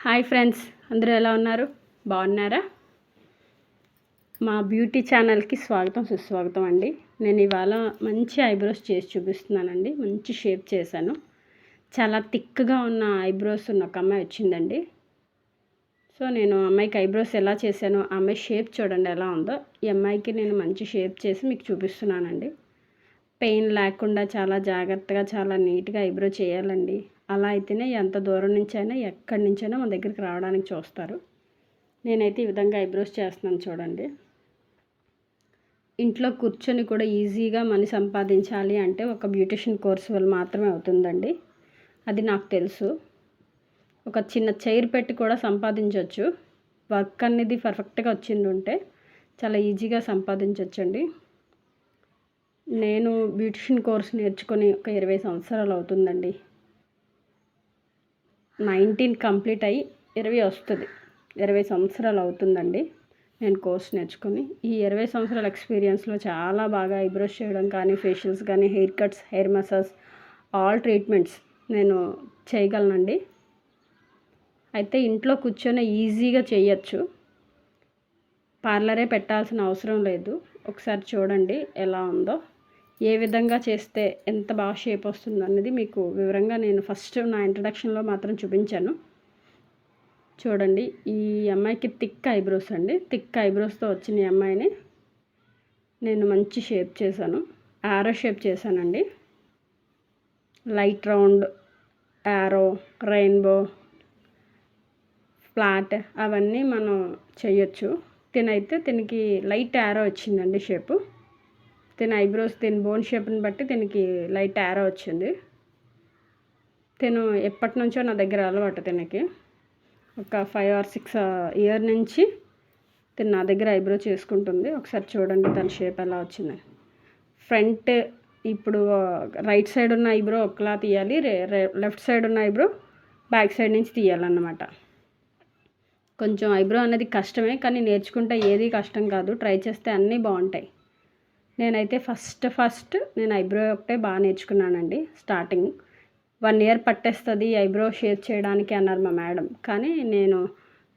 Hi friends అందరూ ఎలా ఉన్నారు? బాగున్నారా? మా బ్యూటీ ఛానల్కి స్వాగతం సుస్వాగతం అండి. నేను ఇవాళ మంచి ఐబ్రోస్ చేసి చూపిస్తున్నానండి. మంచి షేప్ చేశాను. చాలా థిక్గా ఉన్న ఐబ్రోస్ ఉన్న ఒక అమ్మాయి వచ్చిందండి. సో నేను అమ్మాయికి ఐబ్రోస్ ఎలా చేశానో అమ్మాయి షేప్ చూడండి ఎలా ఉందో. ఈ అమ్మాయికి నేను మంచి షేప్ చేసి మీకు చూపిస్తున్నానండి. పెయిన్ లేకుండా చాలా జాగ్రత్తగా చాలా నీట్గా ఐబ్రో చేయాలండి. అలా అయితేనే ఎంత దూరం నుంచైనా ఎక్కడి నుంచైనా మన దగ్గరికి రావడానికి చూస్తారు. నేనైతే ఈ విధంగా ఐబ్రోస్ చేస్తున్నాను చూడండి. ఇంట్లో కూర్చొని కూడా ఈజీగా మనీ సంపాదించాలి అంటే ఒక బ్యూటిషియన్ కోర్స్ వల్ల మాత్రమే అవుతుందండి. అది నాకు తెలుసు. ఒక చిన్న చైర్ పెట్టి కూడా సంపాదించవచ్చు వర్క్ అనేది పర్ఫెక్ట్గా వచ్చింది ఉంటే చాలా ఈజీగా సంపాదించవచ్చండి నేను బ్యూటిషియన్ కోర్స్ నేర్చుకొని ఒక ఇరవై సంవత్సరాలు అవుతుందండి. నైన్టీన్ కంప్లీట్ అయ్యి ఇరవై వస్తుంది. ఇరవై సంవత్సరాలు అవుతుందండి నేను కోర్స్ నేర్చుకుని. ఈ ఇరవై సంవత్సరాల ఎక్స్పీరియన్స్లో చాలా బాగా ఐబ్రోస్ చేయడం కానీ ఫేషియల్స్ కానీ hair cuts hair massage all treatments నేను చేయగలనండి. అయితే ఇంట్లో కూర్చొని ఈజీగా చేయొచ్చు. పార్లరే పెట్టాల్సిన అవసరం లేదు. ఒకసారి చూడండి ఎలా ఉందో. ఏ విధంగా చేస్తే ఎంత బాగా షేప్ వస్తుంది అనేది మీకు వివరంగా నేను ఫస్ట్ నా ఇంట్రడక్షన్లో మాత్రం చూపించాను. చూడండి ఈ అమ్మాయికి థిక్ ఐబ్రోస్ అండి. థిక్ ఐబ్రోస్తో వచ్చిన ఈ అమ్మాయిని నేను మంచి షేప్ చేశాను. యారో షేప్ చేశానండి. Light round arrow rainbow flat అవన్నీ మనం చేయొచ్చు. తినైతే తినకి లైట్ యారో వచ్చిందండి shape then eyebrows then bone షేప్ని బట్టి దీనికి లైట్ యారో వచ్చింది. తను ఎప్పటి నుంచో నా దగ్గర అలవాటు తినకి. ఒక ఫైవ్ ఆర్ సిక్స్ ఇయర్ నుంచి తను నా దగ్గర ఐబ్రో చేసుకుంటుంది. ఒకసారి చూడండి తన షేప్ ఎలా వచ్చింది. ఫ్రంట్ ఇప్పుడు రైట్ సైడ్ ఉన్న ఐబ్రో ఒకలా తీయాలి లెఫ్ట్ సైడ్ ఉన్న ఐబ్రో బ్యాక్ సైడ్ నుంచి తీయాలన్నమాట. కొంచెం ఐబ్రో అనేది కష్టమే కానీ నేర్చుకుంటే ఏది కష్టం కాదు. ట్రై చేస్తే అన్నీ బాగుంటాయి. నేనైతే ఫస్ట్ ఫస్ట్ నేను ఐబ్రో ఒకటే బాగా నేర్చుకున్నానండి స్టార్టింగ్ వన్ ఇయర్ పట్టేస్తుంది ఐబ్రో షేప్ చేయడానికి అన్నారు మా మేడం. కానీ నేను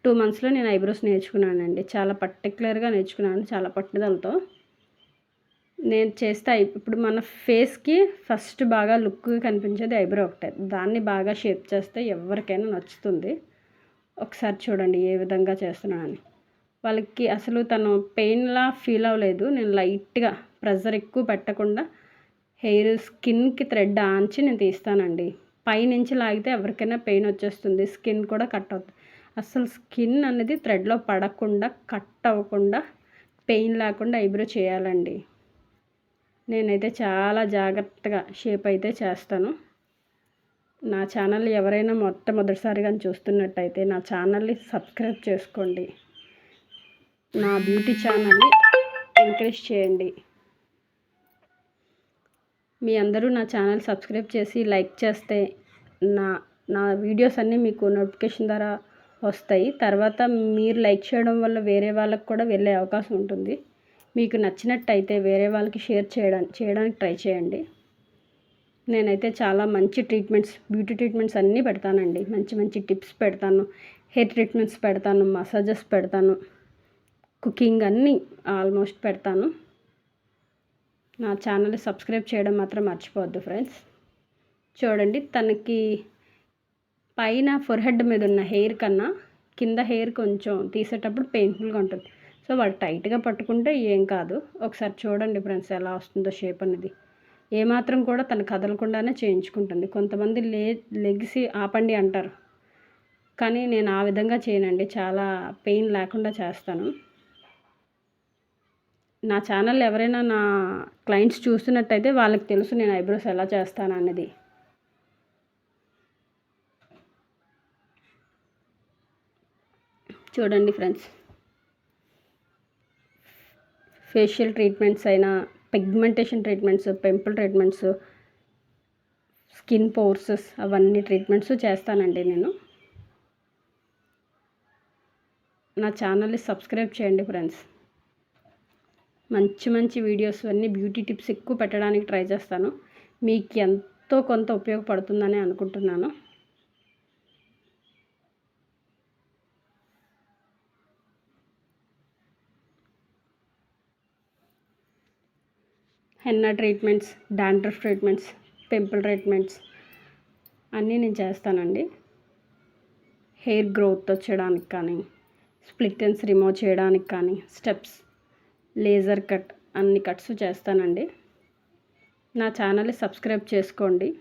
టూ మంత్స్లో నేను ఐబ్రోస్ నేర్చుకున్నానండి. చాలా పర్టికులర్గా నేర్చుకున్నాను చాలా పట్టుదలతో. నేను చేస్తే ఇప్పుడు మన ఫేస్కి ఫస్ట్ బాగా లుక్ కనిపించేది ఐబ్రో ఒకటే. దాన్ని బాగా షేప్ చేస్తే ఎవరికైనా నచ్చుతుంది. ఒకసారి చూడండి ఏ విధంగా చేస్తున్నానని. వాళ్ళకి అసలు తను పెయిన్లా ఫీల్ అవ్వలేదు. నేను లైట్గా ప్రెజర్ ఎక్కువ పెట్టకుండా హెయిర్ స్కిన్కి థ్రెడ్ ఆంచి నేను తీస్తానండి. పైనుంచి లాగితే ఎవరికైనా పెయిన్ వచ్చేస్తుంది. స్కిన్ కూడా కట్ అవుతుంది. అసలు స్కిన్ అనేది థ్రెడ్లో పడకుండా కట్ అవ్వకుండా పెయిన్ లేకుండా ఐబ్రో చేయాలండి. నేనైతే చాలా జాగ్రత్తగా షేప్ అయితే చేస్తాను. నా ఛానల్ ఎవరైనా మొట్టమొదటిసారిగా చూస్తున్నట్టయితే నా ఛానల్ని సబ్స్క్రైబ్ చేసుకోండి. నా బ్యూటీ ఛానల్ని ఎంకరేజ్ చేయండి. మీ అందరూ నా ఛానల్ సబ్స్క్రైబ్ చేసి లైక్ చేస్తే నా నా వీడియోస్ అన్నీ మీకు నోటిఫికేషన్ ద్వారా వస్తాయి. తర్వాత మీరు లైక్ చేయడం వల్ల వేరే వాళ్ళకి కూడా వెళ్ళే అవకాశం ఉంటుంది. మీకు నచ్చినట్టయితే వేరే వాళ్ళకి షేర్ చేయడం చేయడానికి ట్రై చేయండి. నేనైతే చాలా మంచి ట్రీట్మెంట్స్ బ్యూటీ ట్రీట్మెంట్స్ అన్నీ పెడతానండి. మంచి మంచి టిప్స్ పెడతాను. హెయిర్ ట్రీట్మెంట్స్ పెడతాను. మసాజెస్ పెడతాను. కుకింగ్ అన్నీ ఆల్మోస్ట్ పెడతాను. నా ఛానల్ సబ్స్క్రైబ్ చేయడం మాత్రం మర్చిపోవద్దు ఫ్రెండ్స్. చూడండి తనకి పైన ఫొర్హెడ్ మీద ఉన్న హెయిర్ కన్నా కింద హెయిర్ కొంచెం తీసేటప్పుడు పెయిన్ఫుల్గా ఉంటుంది. సో వాళ్ళు టైట్గా పట్టుకుంటే ఏం కాదు. ఒకసారి చూడండి ఫ్రెండ్స్ ఎలా వస్తుందో షేప్ అనేది. ఏమాత్రం కూడా తను కదలకుండానే చేయించుకుంటుంది. కొంతమంది లే లెగిసి ఆపండి అంటారు. కానీ నేను ఆ విధంగా చేయనండి. చాలా పెయిన్ లేకుండా చేస్తాను. నా ఛానల్ ఎవరైనా నా క్లయింట్స్ చూస్తున్నట్టయితే వాళ్ళకి తెలుసు నేను ఐబ్రోస్ ఎలా చేస్తాను అన్నది. చూడండి ఫ్రెండ్స్. ఫేషియల్ ట్రీట్మెంట్స్ అయినా pigmentation treatments pimple treatments skin pores అవన్నీ ట్రీట్మెంట్స్ చేస్తానండి నేను. నా ఛానల్ని సబ్స్క్రైబ్ చేయండి ఫ్రెండ్స్. మంచి మంచి వీడియోస్ అన్నీ బ్యూటీ టిప్స్ ఎక్కువ పెట్టడానికి ట్రై చేస్తాను. మీకు ఎంతో కొంత ఉపయోగపడుతుందని అనుకుంటున్నాను. Henna treatments dandruff treatments pimple treatments అన్నీ నేను చేస్తానండి. హెయిర్ గ్రోత్ వచ్చేయడానికి కానీ స్ప్లిటెన్స్ రిమూవ్ చేయడానికి కానీ స్టెప్స్ లేజర్ కట్ అన్ని కట్స్ చేస్తానండి. నా ఛానల్ని సబ్స్క్రైబ్ చేసుకోండి.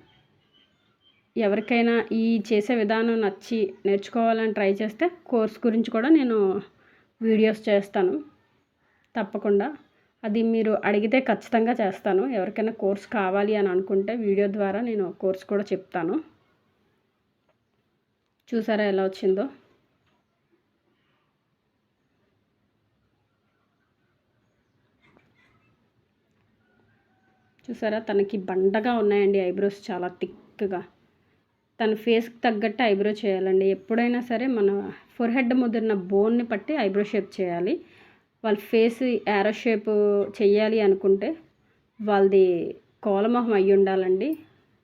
ఎవరికైనా ఈ చేసే విధానం నచ్చి నేర్చుకోవాలని ట్రై చేస్తే కోర్స్ గురించి కూడా నేను వీడియోస్ చేస్తాను. తప్పకుండా. అది మీరు అడిగితే ఖచ్చితంగా చేస్తాను. ఎవరికైనా కోర్స్ కావాలి అని అనుకుంటే వీడియో ద్వారా నేను కోర్స్ కూడా చెప్తాను. చూసారా ఎలా వచ్చిందో? చూసారా? తనకి బండగా ఉన్నాయండి ఐబ్రోస్ చాలా థిక్గా. తన ఫేస్కి తగ్గట్టు ఐబ్రో చేయాలండి. ఎప్పుడైనా సరే మన ఫోర్ హెడ్ ముదిరిన బోన్ని పట్టి ఐబ్రో షేప్ చేయాలి. వాళ్ళ ఫేస్ యారో షేప్ చేయాలి అనుకుంటే వాళ్ళది కోలమొహం అయ్యి ఉండాలండి.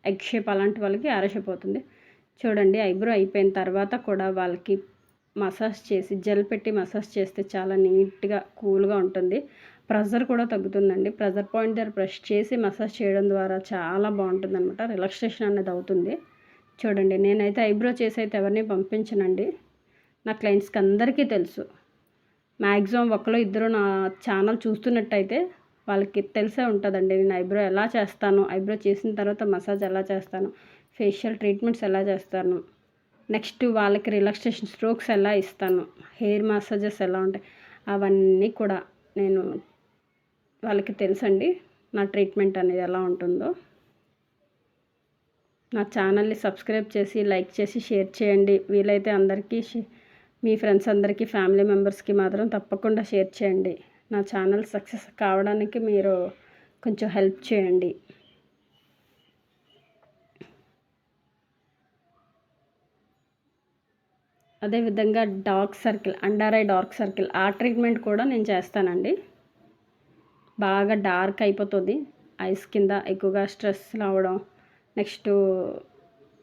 ఎగ్ షేప్ అలాంటి వాళ్ళకి యారో షేప్ అవుతుంది. చూడండి ఐబ్రో అయిపోయిన తర్వాత కూడా వాళ్ళకి మసాజ్ చేసి జెల్ పెట్టి మసాజ్ చేస్తే చాలా నీట్గా కూల్గా ఉంటుంది. ప్రెజర్ కూడా తగ్గుతుందండి. ప్రెజర్ పాయింట్ దగ్గర ప్రెస్ చేసి మసాజ్ చేయడం ద్వారా చాలా బాగుంటుంది అనమాట రిలాక్సేషన్ అనేది అవుతుంది. చూడండి నేనైతే ఐబ్రో చేసి అయితే ఎవరిని పంపించనండి. నా క్లయింట్స్కి అందరికీ తెలుసు. మ్యాక్సిమం ఒకరు ఇద్దరు నా ఛానల్ చూస్తున్నట్టయితే వాళ్ళకి తెలిసే ఉంటుందండి నేను ఐబ్రో ఎలా చేస్తాను ఐబ్రో చేసిన తర్వాత మసాజ్ ఎలా చేస్తాను ఫేషియల్ ట్రీట్మెంట్స్ ఎలా చేస్తాను నెక్స్ట్ వాళ్ళకి రిలాక్సేషన్ స్ట్రోక్స్ ఎలా ఇస్తాను హెయిర్ మసాజెస్ ఎలా ఉంటాయి అవన్నీ కూడా నేను వాళ్ళకి తెలుసండి నా ట్రీట్మెంట్ అనేది ఎలా ఉంటుందో. నా ఛానల్ని సబ్స్క్రైబ్ చేసి లైక్ చేసి షేర్ చేయండి. వీలైతే అందరికీ మీ ఫ్రెండ్స్ అందరికీ ఫ్యామిలీ మెంబర్స్కి మాత్రం తప్పకుండా షేర్ చేయండి. నా ఛానల్ సక్సెస్ కావడానికి మీరు కొంచెం హెల్ప్ చేయండి. అదేవిధంగా dark circle under eye dark circle ఆ ట్రీట్మెంట్ కూడా నేను చేస్తానండి. బాగా డార్క్ అయిపోతుంది. ఐస్ కింద ఎక్కువగా స్ట్రెస్ రావడం నెక్స్ట్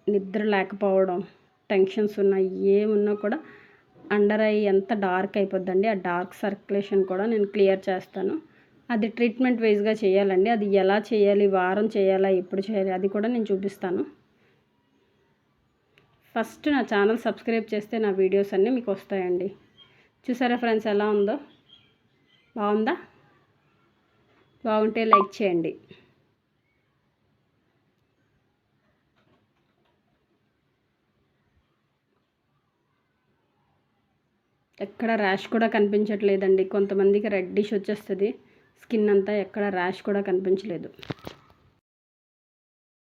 నిద్ర లేకపోవడం టెన్షన్స్ ఉన్న ఏమున్నా కూడా అండర్ ఐ ఎంత డార్క్ అయిపోద్దండి. ఆ డార్క్ సర్క్యులేషన్ కూడా నేను క్లియర్ చేస్తాను. అది ట్రీట్మెంట్ వైజ్గా చేయాలండి. అది ఎలా చేయాలి వారం చేయాలా ఎప్పుడు చేయాలి అది కూడా నేను చూపిస్తాను. ఫస్ట్ నా ఛానల్ సబ్స్క్రైబ్ చేస్తే నా వీడియోస్ అన్నీ మీకు వస్తాయండి. చూసారా ఫ్రెండ్స్ ఎలా ఉందో? బాగుందా? బాగుంటే లైక్ చేయండి. ఎక్కడ ర్యాష్ కూడా కనిపించట్లేదండి. కొంతమందికి రెడ్డిష్ వచ్చేస్తుంది. స్కిన్ అంతా ఎక్కడ ర్యాష్ కూడా కనిపించలేదు.